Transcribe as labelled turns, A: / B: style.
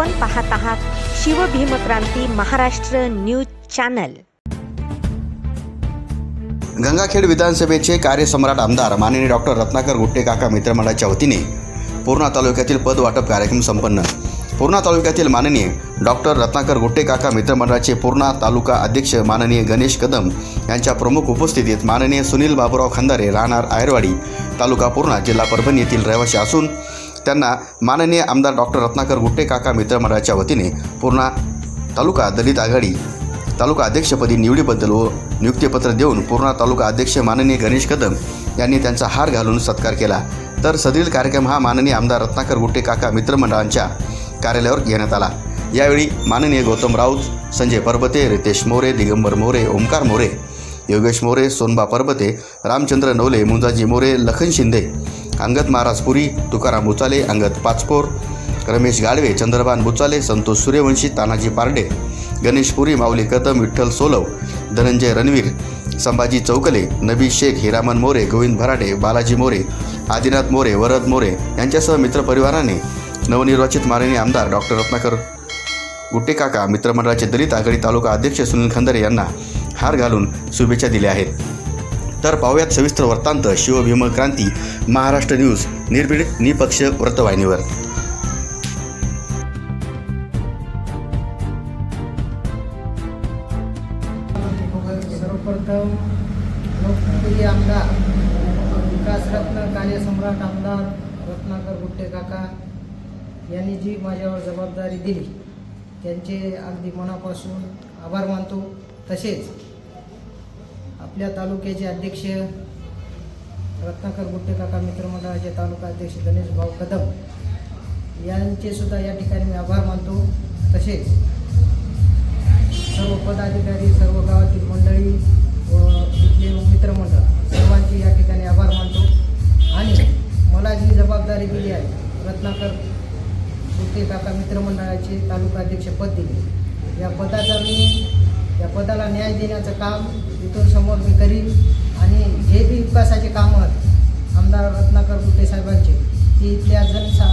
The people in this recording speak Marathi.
A: आपण पाहत आहात शिवभीमक्रांती महाराष्ट्र न्यूज चॅनल.
B: गंगाखेड विधानसभेचे कार्यसम्राट आमदार माननीय डॉक्टर रत्नाकर गुट्टे काका मित्रमंडळाच्या वतीने पूर्णा तालुक्यातील पद वाटप कार्यक्रम संपन्न. पूर्णा तालुक्यातील माननीय डॉक्टर रत्नाकर गुट्टे काका मित्रमंडळाचे पूर्णा तालुका अध्यक्ष माननीय गणेश कदम यांच्या प्रमुख उपस्थितीत माननीय सुनील बाबूराव खंदारे राहणार आयरवाडी तालुका पूर्णा जिल्हा परभणी येथील रहिवासी असून त्यांना माननीय आमदार डॉक्टर रत्नाकर गुट्टे काका मित्रमंडळाच्या वतीने पूर्णा तालुका दलित आघाडी तालुका अध्यक्षपदी निवडीबद्दल व नियुक्तीपत्र देऊन पूर्णा तालुका अध्यक्ष माननीय गणेश कदम यांनी त्यांचा हार घालून सत्कार केला. तर सदरील कार्यक्रम हा माननीय आमदार रत्नाकर गुट्टे काका मित्रमंडळांच्या कार्यालयावर घेण्यात आला. यावेळी माननीय गौतम राऊत संजय परबते रितेश मोरे दिगंबर मोरे ओंकार मोरे योगेश मोरे सोनबा परबते रामचंद्र नवले मुंजाजी मोरे लखन शिंदे अंगद महाराज पुरी तुकाराम बुचाले अंगद पाचपोर रमेश गाडवे चंद्रबान बुचाले संतोष सूर्यवंशी तानाजी पारडे गणेश पुरी माऊली कदम विठ्ठल सोलव धनंजय रणवीर संभाजी चौकले नबी शेख हिरामन मोरे गोविंद भराडे बालाजी मोरे आदिनाथ मोरे वरद मोरे यांच्यासह मित्रपरिवाराने नवनिर्वाचित माननीय आमदार डॉक्टर रत्नाकर गुट्टेकाका मित्रमंडळाचे दलित आघाडी तालुका अध्यक्ष सुनील खंदरे यांना हार घालून शुभेच्छा दिल्या आहेत. तर पाहूयात सविस्तर वृत्तांत. शिवभीम क्रांती महाराष्ट्र न्यूज निर्पीडित निपक्ष वृत्तवाहिनीवर.
C: सर्वप्रथम लोकप्रिय आमदार विकासरत्न कार्यसम्राट आमदार रत्नाकर गुट्टे काका यांनी जी माझ्यावर जबाबदारी दिली त्यांचे अगदी मनापासून आभार मानतो. तसेच आपल्या तालुक्याचे अध्यक्ष रत्नाकर गुट्टे काका मित्रमंडळाचे तालुका अध्यक्ष गणेश भाऊ कदम यांचे सुद्धा या ठिकाणी मी आभार मानतो. तसेच सर्व पदाधिकारी सर्व गावातील मंडळी व इथले मित्रमंडळ सर्वांचे या ठिकाणी आभार मानतो. आणि मला जी जबाबदारी दिली आहे रत्नाकर गुट्टे काका मित्रमंडळाचे तालुका अध्यक्षपद दिले. या पदाचा मी या पदाला न्याय देण्याचं काम इथून समोर मी करीन. आणि जे बी विकासाचे कामं आहेत आमदार रत्नाकर गुट्टे साहेबांचे ती इथल्या जनसा